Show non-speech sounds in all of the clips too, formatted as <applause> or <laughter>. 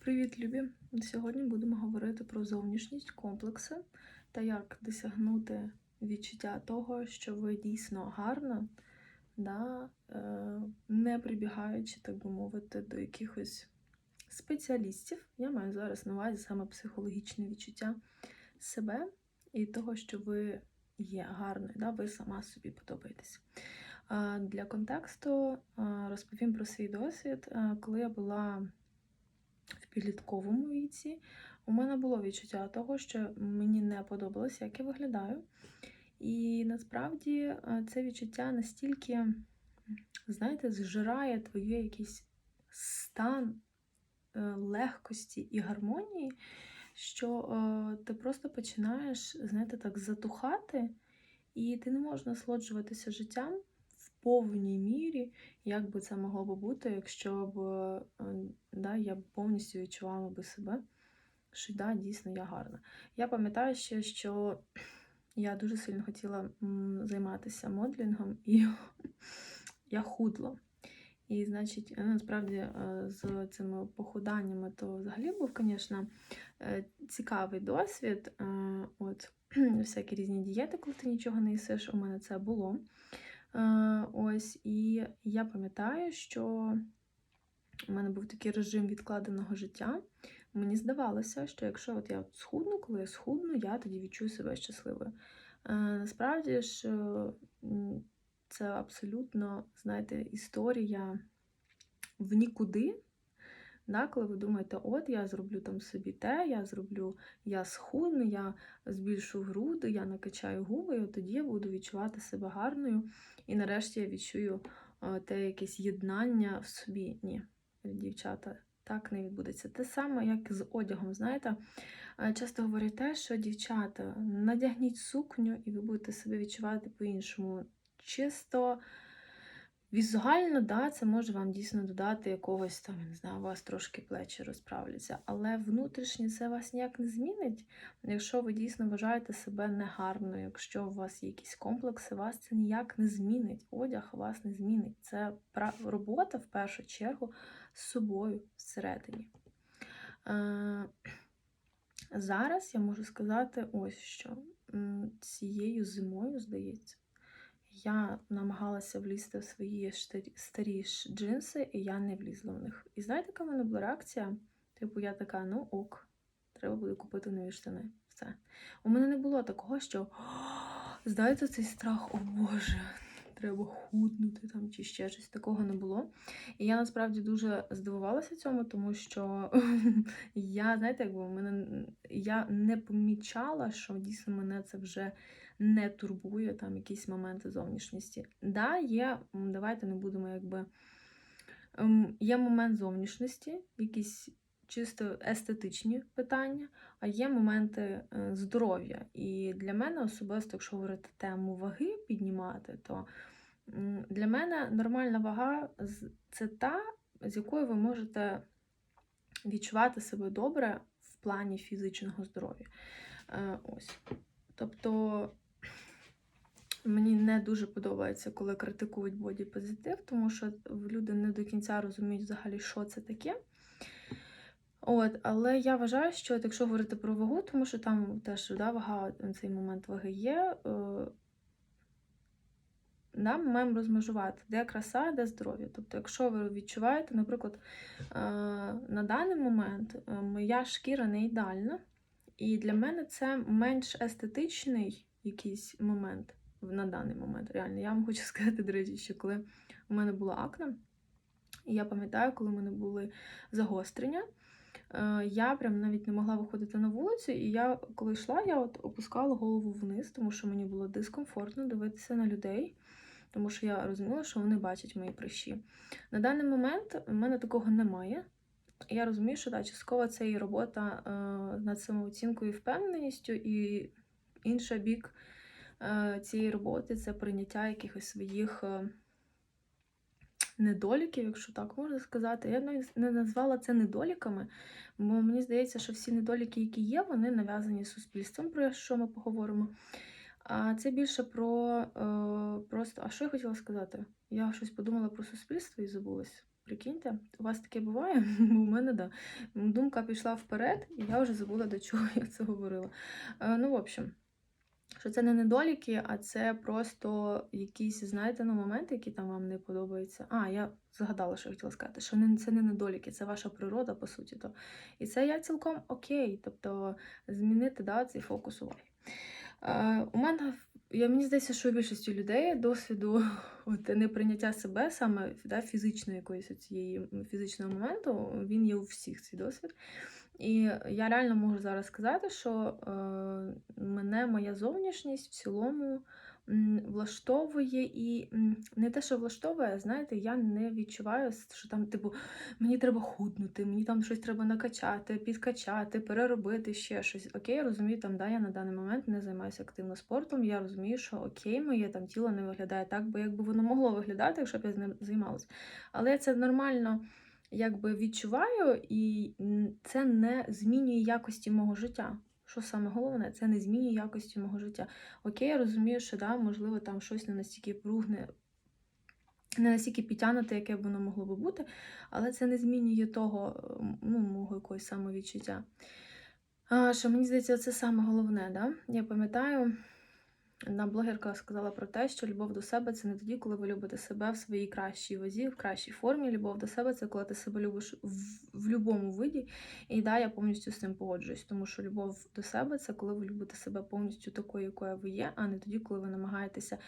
Привіт, любі! Сьогодні будемо говорити про зовнішність, комплекси та як досягнути відчуття того, що ви дійсно гарна, да, е, не прибігаючи, так би мовити, до якихось спеціалістів. Я маю зараз на увазі саме психологічне відчуття себе і того, що ви є гарною, да, ви сама собі подобаєтесь. Е, Для контексту е, розповім про свій досвід, коли я була підлітковому віці, у мене було відчуття того, що мені не подобалося, як я виглядаю. І насправді е, це відчуття настільки, знаєте, зжирає твоє якийсь стан е, легкості і гармонії, що е, ти просто починаєш, знаєте, так затухати, і ти не можеш насолоджуватися життям повній мірі, як би це могло би бути, якщо б е, да, я б повністю відчувала би себе, що да, дійсно я гарна. Я пам'ятаю ще, що я дуже сильно хотіла займатися моделінгом, і <laughs> я худла. І, значить, ну, насправді е, з цими похуданнями, то взагалі був, звісно, е, цікавий досвід. Е, От <clears throat> всякі різні дієти, коли ти нічого не їсиш, у мене це було. Е, Ось, і я пам'ятаю, що у мене був такий режим відкладеного життя. Мені здавалося, що якщо от я схудну, коли я схудну, я тоді відчую себе щасливою. Е, Насправді ж е, це абсолютно, знаєте, історія в нікуди. Да, коли ви думаєте, от я зроблю там собі те, я зроблю, я схудну, я збільшу груди, я накачаю губи, і тоді я буду відчувати себе гарною. І нарешті я відчую е, те якесь єднання в собі. Ні, дівчата, так не відбудеться. Те саме, як з одягом. Знаєте, Е, часто говорять те, що дівчата, надягніть сукню, і ви будете себе відчувати по-іншому. Чисто візуально, да, це може вам дійсно додати якогось там, не знаю, у вас трошки плечі розправляться, але внутрішнє це вас ніяк не змінить. Якщо ви дійсно вважаєте себе негарною, якщо у вас є якісь комплекси, вас це ніяк не змінить. Одяг вас не змінить. Це робота в першу чергу з собою всередині. Е, Зараз я можу сказати ось що. Цією зимою, здається, я намагалася влізти в свої старі джинси, і я не влізла в них. І знаєте, яка в мене була реакція? Типу, я така, ну ок, треба буде купити нові штани. Все. У мене не було такого, що «О, знаєте, цей страх, о Боже, треба худнути там чи ще щось. Такого не було. І я насправді дуже здивувалася цьому, тому що <laughs> я, знаєте, якби у мене я не помічала, що дійсно мене це вже не турбує там якісь моменти зовнішності. Да, є, давайте не будемо якби. ем, Є момент зовнішності, якісь чисто естетичні питання, а є моменти е, здоров'я. І для мене особисто, якщо говорити тему ваги піднімати, то для мене нормальна вага це та, з якою ви можете відчувати себе добре в плані фізичного здоров'я. Е, Ось. Тобто мені не дуже подобається, коли критикують бодіпозитив, тому що люди не до кінця розуміють взагалі, що це таке. От, але я вважаю, що от якщо говорити про вагу, тому що там теж да, вага, цей момент ваги є. Е, да, ми маємо розмежувати, де краса, де здоров'я. Тобто, якщо ви відчуваєте, наприклад, е, на даний момент е, моя шкіра не ідеальна, і для мене це менш естетичний якийсь момент на даний момент. Реально, я вам хочу <laughs> сказати, до речі, що коли у мене була акне, і я пам'ятаю, коли в мене були загострення. е, Я прям навіть не могла виходити на вулицю, і я, коли йшла, я от опускала голову вниз, тому що мені було дискомфортно дивитися на людей, тому що я розуміла, що вони бачать мої прищі. На даний момент в мене такого немає. Я розумію, що да, частково це і робота е, над самооцінкою і впевненістю, і інший бік цієї роботи це прийняття якихось своїх е, недоліків, якщо так можна сказати. Я не назвала це недоліками, бо мені здається, що всі недоліки, які є, вони нав'язані суспільством, про що ми поговоримо. А це більше про е, просто. А що я хотіла сказати? Я щось подумала про суспільство і забулась. Прикиньте, у вас таке буває? <laughs> У мене да. Думка пішла вперед, і я вже забула, до чого я це говорила. Е, ну, в общем, що це не недоліки, а це просто якісь, знаєте, ну, моменти, які там вам не подобаються. А, я згадала, що я хотіла сказати, що це не недоліки, це ваша природа, по суті. То. І це я цілком окей. Тобто змінити да, цей фокус уваги. Е, у мене, я, мені здається, що у більшості людей досвіду от, неприйняття себе, саме да, фізичної якоїсь цієї фізичного моменту, він є у всіх цей досвід. І я реально можу зараз сказати, що е, мене моя зовнішність в цілому влаштовує і не те, що влаштовує, знаєте, я не відчуваю, що там, типу, мені треба худнути, мені там щось треба накачати, підкачати, переробити ще щось. Окей, я розумію, там, да, я на даний момент не займаюся активно спортом. Я розумію, що окей, моє там тіло не виглядає так, бо якби воно могло виглядати, якщо б я з ним займалася. Але це нормально якби відчуваю, і це не змінює якості мого життя. Що саме головне, це не змінює якості мого життя. Окей, я розумію, що да, можливо, там щось не настільки пругне, не настільки підтягнуте, яке б воно могло би бути, але це не змінює того, ну, мого якогось самовідчуття. А, що мені здається, це саме головне, да? Я пам'ятаю, одна блогерка сказала про те, що любов до себе це не тоді, коли ви любите себе в своїй кращій вазі, в кращій формі. Любов до себе це коли ти себе любиш в, в будь-якому виді. І да, я повністю з цим погоджуюсь, тому що любов до себе це коли ви любите себе повністю такою, якою ви є, а не тоді, коли ви намагаєтеся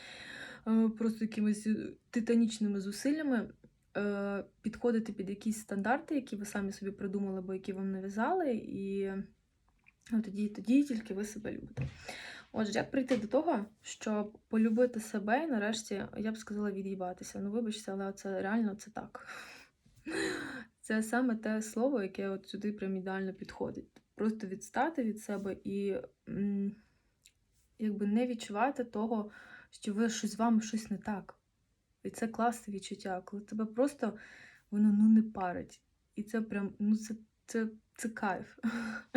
е, просто якимись е, титанічними зусиллями. е, Підходити під якісь стандарти, які ви самі собі придумали, або які вам нав'язали, і ну, тоді, тоді тільки ви себе любите. Отже, як прийти до того, щоб полюбити себе і нарешті, я б сказала, від'їбатися. Ну, вибачте, але це реально це так. <laughs> Це саме те слово, яке от сюди прям ідеально підходить. Просто відстати від себе і якби не відчувати того, що ви щось з вами щось не так. І це класне відчуття, коли тебе просто воно ну не парить. І це прям, ну це, це, це кайф.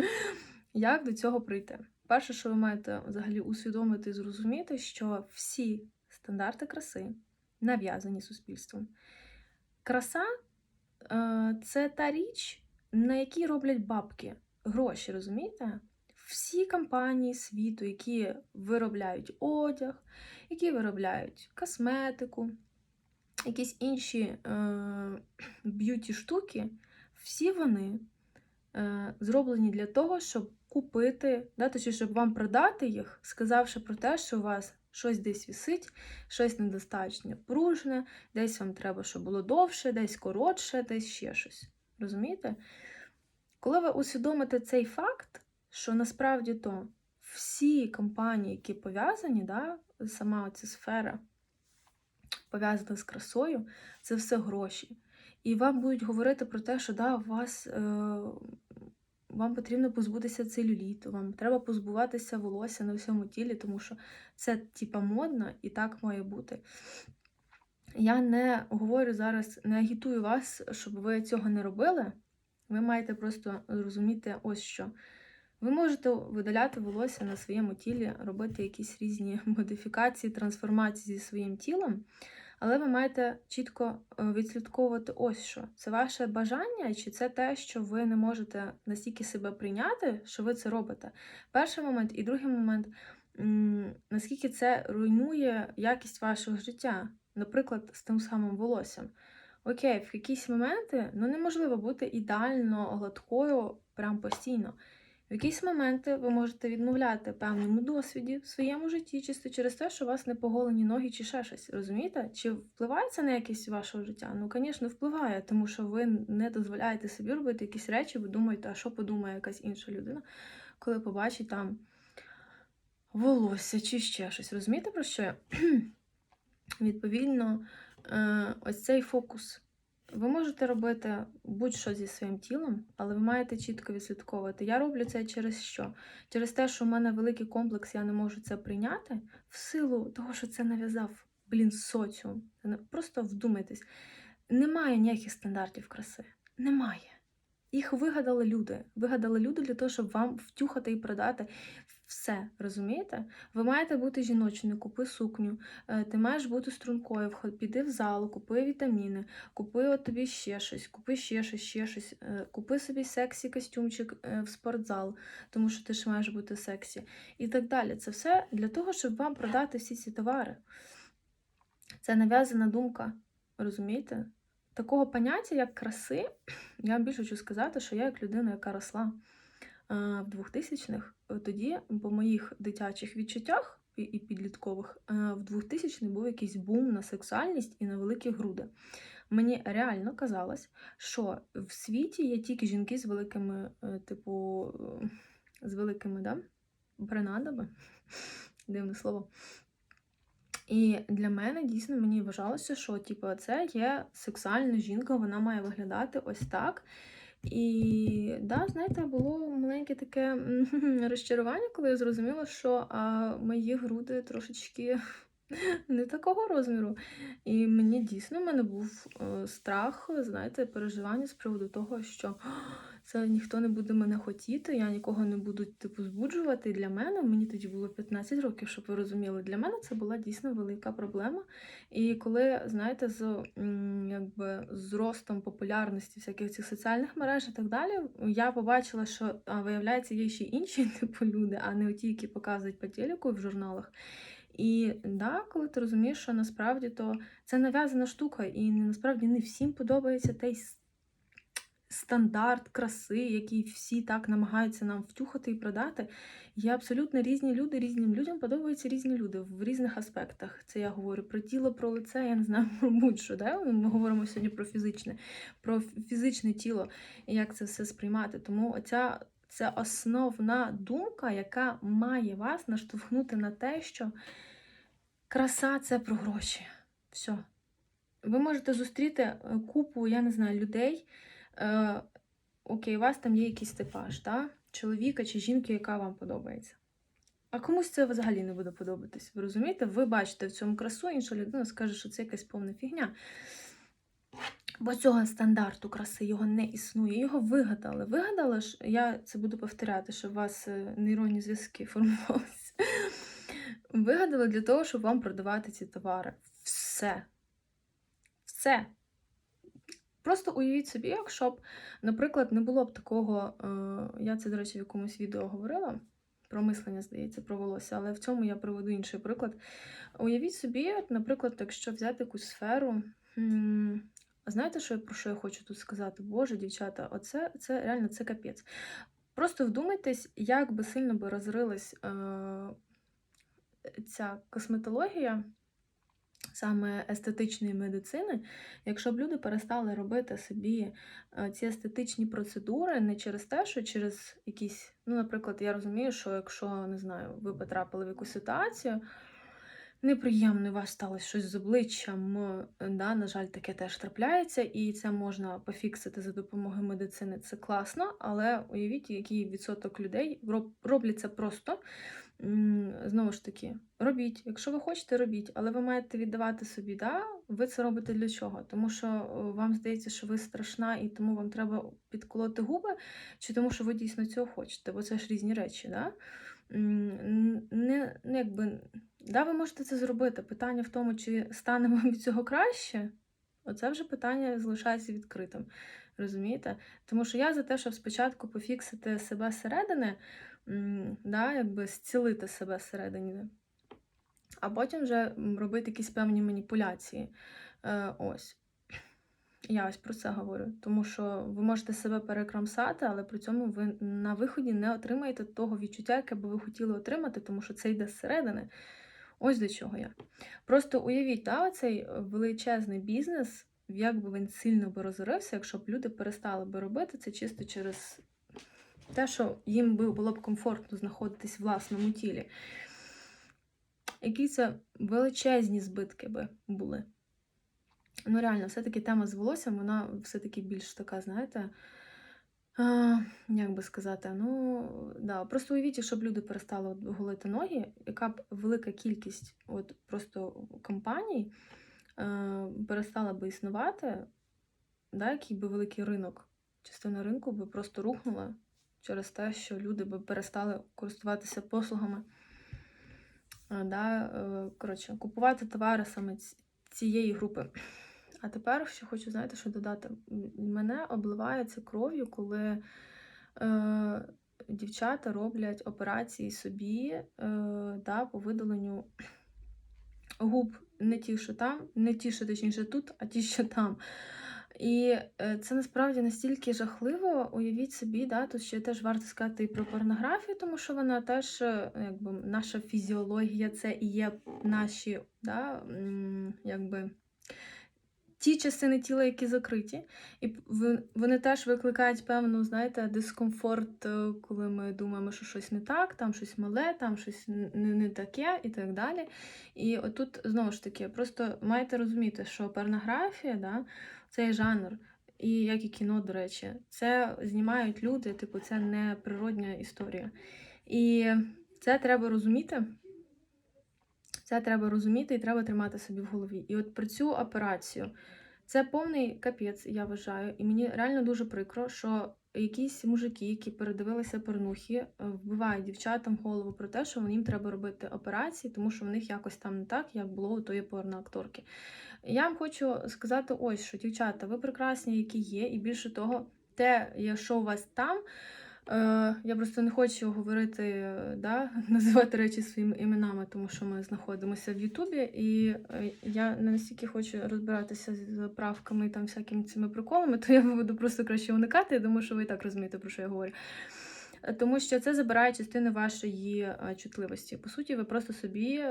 <laughs> Як до цього прийти? Перше, що ви маєте взагалі усвідомити і зрозуміти, що всі стандарти краси нав'язані суспільством. Краса е, це та річ, на якій роблять бабки, гроші, розумієте? Всі компанії світу, які виробляють одяг, які виробляють косметику, якісь інші е, <clears throat> б'юті штуки, всі вони е, зроблені для того, щоб купити, да, точніше, щоб вам продати їх, сказавши про те, що у вас щось десь висить, щось недостатньо пружне, десь вам треба, щоб було довше, десь коротше, десь ще щось. Розумієте? Коли ви усвідомите цей факт, що насправді то всі компанії, які пов'язані, да, сама ця сфера пов'язана з красою, це все гроші. І вам будуть говорити про те, що да, у вас, е, вам потрібно позбутися целюліту, вам треба позбуватися волосся на всьому тілі, тому що це типа модно і так має бути. Я не говорю зараз, не агітую вас, щоб ви цього не робили. Ви маєте просто зрозуміти ось що. Ви можете видаляти волосся на своєму тілі, робити якісь різні <laughs> модифікації, трансформації зі своїм тілом, але ви маєте чітко е, відслідковувати ось що. Це ваше бажання, чи це те, що ви не можете настільки себе прийняти, що ви це робите. Перший момент і другий момент, наскільки це руйнує якість вашого життя, наприклад, з тим самим волоссям. Окей, в якісь моменти ну, неможливо бути ідеально гладкою прям постійно. В якісь моменти ви можете відмовляти певному досвіді в своєму житті, чисто через те, що у вас не поголені ноги чи ще щось. Розумієте? Чи впливає це на якість вашого життя? Ну, звісно, впливає, тому що ви не дозволяєте собі робити якісь речі, ви думаєте, а що подумає якась інша людина, коли побачить там волосся чи ще щось. Розумієте, про що? <clears throat> Відповідно, е, ось цей фокус. Ви можете робити будь-що зі своїм тілом, але ви маєте чітко відслідковувати. Я роблю це через що? Через те, що в мене великий комплекс, я не можу це прийняти, в силу того, що це нав'язав, блін, соціум. Просто вдумайтесь. Немає ніяких стандартів краси. Немає. Їх вигадали люди. Вигадали люди для того, щоб вам втюхати і продати все. Розумієте? Ви маєте бути жіночною, купи сукню, е, ти маєш бути стрункою, піди в залу, купи вітаміни, купи от тобі ще щось, купи ще щось, ще щось, е, купи собі сексі костюмчик е, в спортзал, тому що ти ж маєш бути сексі. І так далі. Це все для того, щоб вам продати всі ці товари. Це нав'язана думка, розумієте? Такого поняття, як краси, я більше хочу сказати, що я як людина, яка росла в 2000-х, е, тоді, по моїх дитячих відчуттях і- підліткових, е, в 2000-х був якийсь бум на сексуальність і на великі груди. Мені реально казалось, що в світі є тільки жінки з великими, е, типу, е, з великими, да? принадами. <laughs> Дивне слово. І для мене дійсно мені вважалося, що типу, це є сексуальна жінка, вона має виглядати ось так. І да, знаєте, було маленьке таке <laughs> розчарування, коли я зрозуміла, що а, мої груди трошечки <laughs> не такого розміру. І мені дійсно в мене був е, страх, знаєте, переживання з приводу того, що «А, це ніхто не буде мене хотіти, я нікого не буду типу збуджувати. Для мене мені тоді було 15 років, щоб ви розуміли. Для мене це була дійсно велика проблема. І коли, знаєте, з якби з ростом популярності всяких цих соціальних мереж і так далі, я побачила, що виявляється, є ще інші <laughs> типу люди, а не ті, які показують по телеку в журналах. І да, коли ти розумієш, що насправді то це нав'язана штука, і насправді не всім подобається той стандарт краси, який всі так намагаються нам втюхати і продати. Є абсолютно різні люди, різним людям подобаються різні люди в різних аспектах. Це я говорю про тіло, про лице, я не знаю, про будь-що. Да? Ми говоримо сьогодні про фізичне, про фізичне тіло і як це все сприймати. Тому оця це основна думка, яка має вас наштовхнути на те, що краса це про гроші. Все. Ви можете зустріти е, купу, я не знаю, людей. Е, окей, у вас там є якийсь типаж, да? чоловіка чи жінки, яка вам подобається. А комусь це взагалі не буде подобатись. Ви розумієте? Ви бачите в цьому красу, інша людина скаже, що це якась повна фігня. Бо цього стандарту краси його не існує. Його вигадали. Вигадали ж, я це буду повторяти, щоб у вас е, нейронні зв'язки <laughs> формувалися. Вигадали для того, щоб вам продавати ці товари. Все. Все. Просто уявіть собі, якщо б, наприклад, не було б такого, е, я це, до речі, в якомусь відео говорила, про мислення, здається, про волосся, але в цьому я приведу інший приклад. Уявіть собі, наприклад, якщо взяти якусь сферу. Знаєте, що про що я хочу тут сказати? Боже, дівчата, оце це реально це капець. Просто вдумайтесь, як би сильно би розрилась е, ця косметологія, саме естетичної медицини, якщо б люди перестали робити собі е, ці естетичні процедури не через те, що через якісь, ну, наприклад, я розумію, що якщо не знаю, ви потрапили в якусь ситуацію. Неприємно, у вас сталося щось з обличчям, е, да, на жаль, таке теж трапляється, і це можна пофіксити за допомогою медицини. Це класно, але уявіть, який відсоток людей роб- роблять це просто. Знову ж таки, робіть. Якщо ви хочете, робіть, але ви маєте віддавати собі, да? ви це робите для чого? Тому що вам здається, що ви страшна, і тому вам треба підколоти губи, чи тому, що ви дійсно цього хочете, бо це ж різні речі. Да? Не, не якби, да, ви можете це зробити. Питання в тому, чи стане <laughs> вам від цього краще, оце вже питання залишається відкритим. Розумієте? Тому що я за те, щоб спочатку пофіксити себе зсередини, да, якби зцілити себе зсередині, а потім вже робити якісь певні маніпуляції. Е, ось. Я ось про це говорю. Тому що ви можете себе перекрамсати, але при цьому ви на виході не отримаєте того відчуття, яке би ви хотіли отримати, тому що це йде зсередини. Ось до чого я. Просто уявіть, да, цей величезний бізнес, як би він сильно би розорився, якщо б люди перестали би робити це чисто через те, що їм було б комфортно знаходитись в власному тілі. Які це величезні збитки би були. Ну, реально, все-таки тема з волоссям, вона все-таки більш така, знаєте, як би сказати, ну, да, просто уявіть, щоб люди перестали голити ноги, яка б велика кількість от просто компаній е, перестала би існувати, да, який би великий ринок частина ринку би просто рухнула через те, що люди би перестали користуватися послугами. Е, Да, е, коротше, купувати товари саме цієї групи. А тепер ще хочу, знаєте, що додати. Мене обливається кров'ю, коли е, дівчата роблять операції собі е, да, по видаленню губ не ті, що там, не ті, що точніше тут, а ті, що там. І е, це насправді настільки жахливо. Уявіть собі, да, тут ще теж варто сказати і про порнографію, тому що вона теж, е, якби наша фізіологія, це і є наші, да, якби. Ті частини тіла, які закриті, і вони теж викликають певну, знаєте, дискомфорт, е, коли ми думаємо, що щось не так, там щось мале, там щось не, не таке і так далі. І отут знову ж таки, просто маєте розуміти, що порнографія, да, цей жанр, і як і кіно, до речі, це знімають люди, типу, це не природня історія. І це треба розуміти. Це треба розуміти і треба тримати собі в голові. І от про цю операцію це повний капець, я вважаю. І мені реально дуже прикро, що якісь мужики, які передивилися порнухи, е, вбивають дівчатам голову про те, що їм треба робити операції, тому що в них якось там не так, як було у тої порноакторки. Я вам хочу сказати ось що, дівчата, ви прекрасні, які є, і більше того, те, що у вас там. Е, я просто не хочу говорити, да, <laughs> називати речі своїми іменами, тому що ми знаходимося в Ютубі, і е, я не настільки хочу розбиратися з правками і там всякими цими приколами, <laughs> то я буду просто краще уникати. Я думаю, що ви і так розумієте, про що я говорю. Тому що це забирає частину вашої е, чутливості. По суті, ви просто собі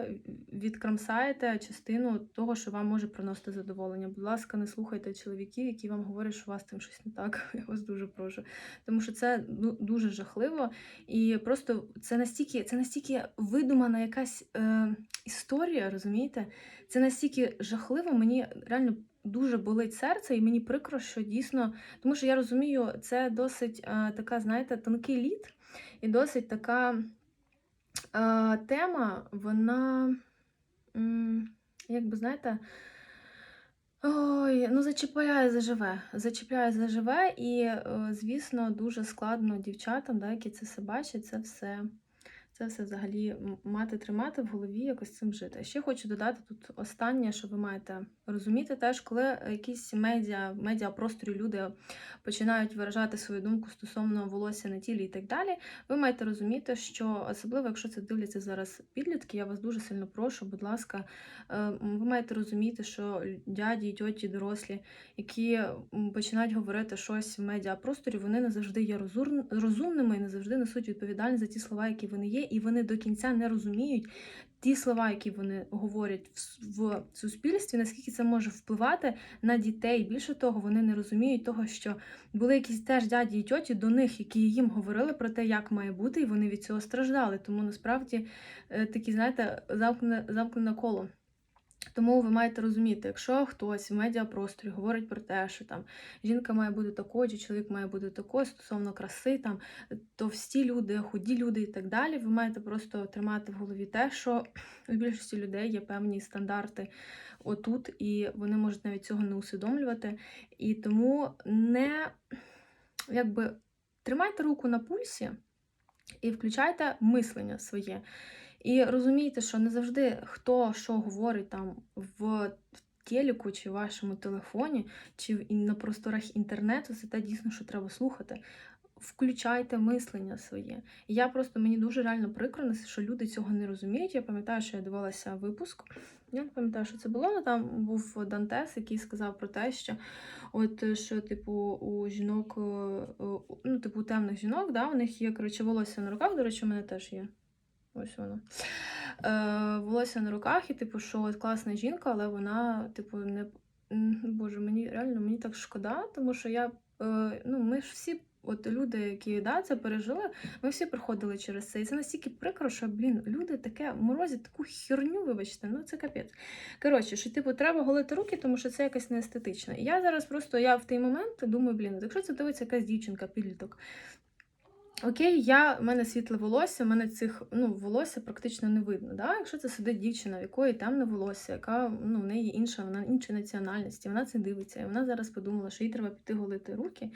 відкрамсаєте частину того, що вам може приносити задоволення. Будь ласка, не слухайте чоловіків, які вам говорять, що у вас там щось не так. <laughs> Я вас дуже прошу. Тому що це дуже жахливо. І просто це настільки, це настільки видумана якась е, історія, розумієте? Це настільки жахливо, мені реально. Дуже болить серце, і мені прикро, що дійсно, тому що я розумію, це досить е, така, знаєте, тонкий лід, і досить така е, тема, вона, як би знаєте, ой, ну зачіпляє заживе. Зачіпляє заживе, і, е, звісно, дуже складно дівчатам, да, які це все бачать, це все. Це все взагалі мати тримати в голові, якось цим жити. Ще хочу додати тут останнє, що ви маєте розуміти теж, коли якісь медіа, медіапросторі люди починають виражати свою думку стосовно волосся на тілі і так далі. Ви маєте розуміти, що особливо, якщо це дивляться зараз підлітки, я вас дуже сильно прошу, будь ласка, е, ви маєте розуміти, що дяді, тьоті, дорослі, які починають говорити щось в медіапросторі, вони не завжди є розумними і не завжди несуть відповідальність за ті слова, які вони є, і вони до кінця не розуміють ті слова, які вони говорять в, суспільстві, наскільки це може впливати на дітей. Більше того, вони не розуміють того, що були якісь теж дяді і тьоті до них, які їм говорили про те, як має бути, і вони від цього страждали. Тому насправді е, такі, знаєте, замкнене, замкнене коло. Тому ви маєте розуміти, якщо хтось в медіапросторі говорить про те, що там жінка має бути такою, чи чоловік має бути такою стосовно краси, там товсті люди, худі люди і так далі, ви маєте просто тримати в голові те, що у більшості людей є певні стандарти отут, і вони можуть навіть цього не усвідомлювати. І тому не якби тримайте руку на пульсі і включайте мислення своє. І розумійте, що не завжди хто що говорить там в телеку чи в вашому телефоні, чи на просторах інтернету, це те дійсно, що треба слухати. Включайте мислення своє. І я просто мені дуже реально прикро, що люди цього не розуміють. Я пам'ятаю, що я дивилася випуск. Я не пам'ятаю, що це було, але там був Дантес, який сказав про те, що от що, типу, у жінок, е, ну, типу, у темних жінок, да, у них є коротше, волосся на руках, до речі, у мене теж є. Ось воно. Е, волосся на руках, і типу, що от класна жінка, але вона, типу, не. Боже, мені реально мені так шкода, тому що я. Е, ну, ми ж всі, от люди, які да, це пережили, ми всі проходили через це. І це настільки прикро, що, блін, люди таке морозять таку херню, вибачте, ну це капець. Коротше, що типу треба голити руки, тому що це якось неестетично. І я зараз просто я в той момент думаю, блін, якщо це дивиться якась дівчинка, підліток. Окей, я, в мене світле волосся, в мене цих ну, волосся практично не видно. Да? Якщо це сидить дівчина, в якої темне волосся, яка ну, в неї інша, вона іншої національності, вона це дивиться, і вона зараз подумала, що їй треба піти голити руки.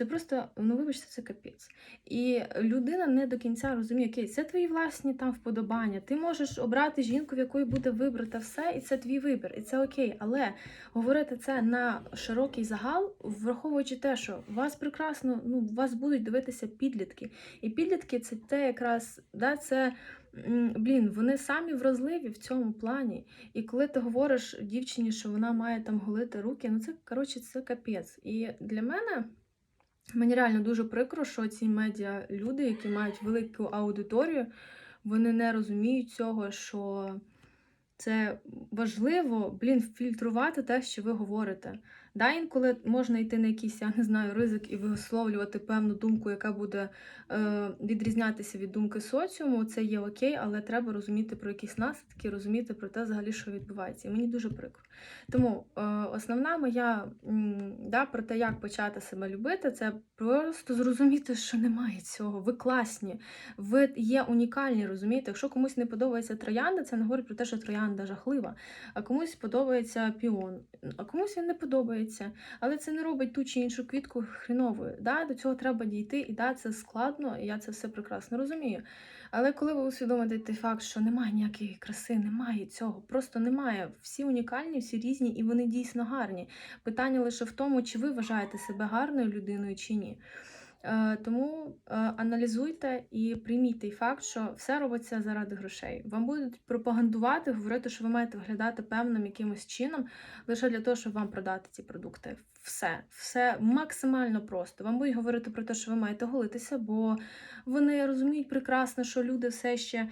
Це просто, ну вибачте, це капець. І людина не до кінця розуміє, окей, це твої власні там вподобання. Ти можеш обрати жінку, в якої буде вибрата все, і це твій вибір, і це окей. Але говорити це на широкий загал, враховуючи те, що вас прекрасно, ну вас будуть дивитися підлітки. І підлітки це те якраз, да, це. Блін, вони самі вразливі в цьому плані. І коли ти говориш дівчині, що вона має там голити руки, ну це коротше це капець. І для мене мені реально дуже прикро, що ці медіа люди, які мають велику аудиторію, вони не розуміють цього, що це важливо, блін, фільтрувати те, що ви говорите. Да, інколи можна йти на якийсь, я не знаю, ризик і висловлювати певну думку, яка буде е, відрізнятися від думки соціуму. Це є окей, але треба розуміти про якісь наслідки, розуміти про те, взагалі, що відбувається. І мені дуже прикро. Тому е, основна моя м, да, про те, як почати себе любити, це просто зрозуміти, що немає цього. Ви класні, ви є унікальні, розумієте? Якщо комусь не подобається троянда, це не говорить про те, що троянда жахлива, а комусь подобається піон, а комусь він не подобається. Але це не робить ту чи іншу квітку хріновою. Да? До цього треба дійти, і да, це складно, і я це все прекрасно розумію. Але коли ви усвідомите той факт, що немає ніякої краси, немає цього, просто немає. Всі унікальні, всі різні, і вони дійсно гарні. Питання лише в тому, чи ви вважаєте себе гарною людиною чи ні. Е, Тому е, аналізуйте і прийміть той факт, що все робиться заради грошей. Вам будуть пропагандувати, говорити, що ви маєте виглядати певним якимось чином лише для того, щоб вам продати ці продукти. Все, все максимально просто. Вам будуть говорити про те, що ви маєте голитися, бо вони розуміють прекрасно, що люди все ще.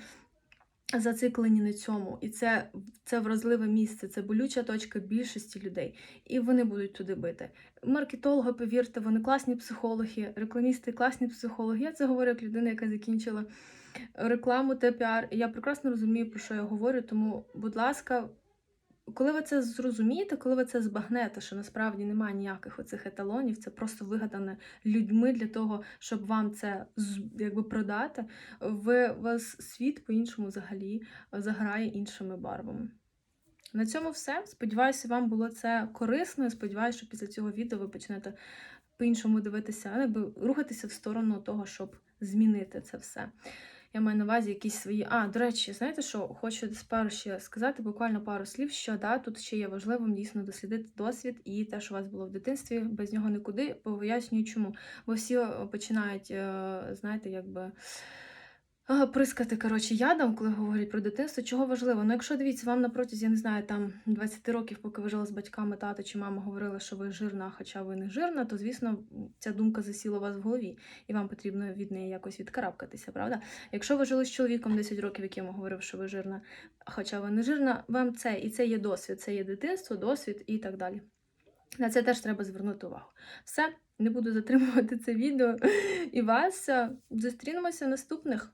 Зациклені на цьому, і це, це вразливе місце, це болюча точка більшості людей, і вони будуть туди бити. Маркетологи, повірте, вони класні психологи, рекламісти, класні психологи. Я це говорю як людина, яка закінчила рекламу та піар. Я прекрасно розумію, про що я говорю. Тому, будь ласка, коли ви це зрозумієте, коли ви це збагнете, що насправді немає ніяких оцих еталонів, це просто вигадане людьми для того, щоб вам це якби продати, ви вас світ по-іншому взагалі заграє іншими барвами. На цьому все. Сподіваюся, вам було це корисно. Сподіваюся, що після цього відео ви почнете по-іншому дивитися, якби рухатися в сторону того, щоб змінити це все. Я маю на увазі якісь свої. А, до речі, знаєте що? Хочу спершу ще сказати буквально пару слів, що да, тут ще є важливим дійсно дослідити досвід і те, що у вас було в дитинстві, без нього нікуди. Пояснюю, чому. Бо всі починають, е, знаєте, якби. Е, Прискати, коротше, ядом, коли говорять про дитинство, чого важливо? Ну, якщо дивіться, вам на протязі, я не знаю, там 20 років, поки ви жили з батьками, тато чи мама говорили, що ви жирна, хоча ви не жирна, то звісно ця думка засіла у вас в голові, і вам потрібно від неї якось відкарабкатися, правда? Якщо ви жили з чоловіком 10 років, який вам говорив, що ви жирна, хоча ви не жирна, вам це і це є досвід, це є дитинство, досвід і так далі. На це теж треба звернути увагу. Все, не буду затримувати це відео і вас. Зустрінемося в наступних.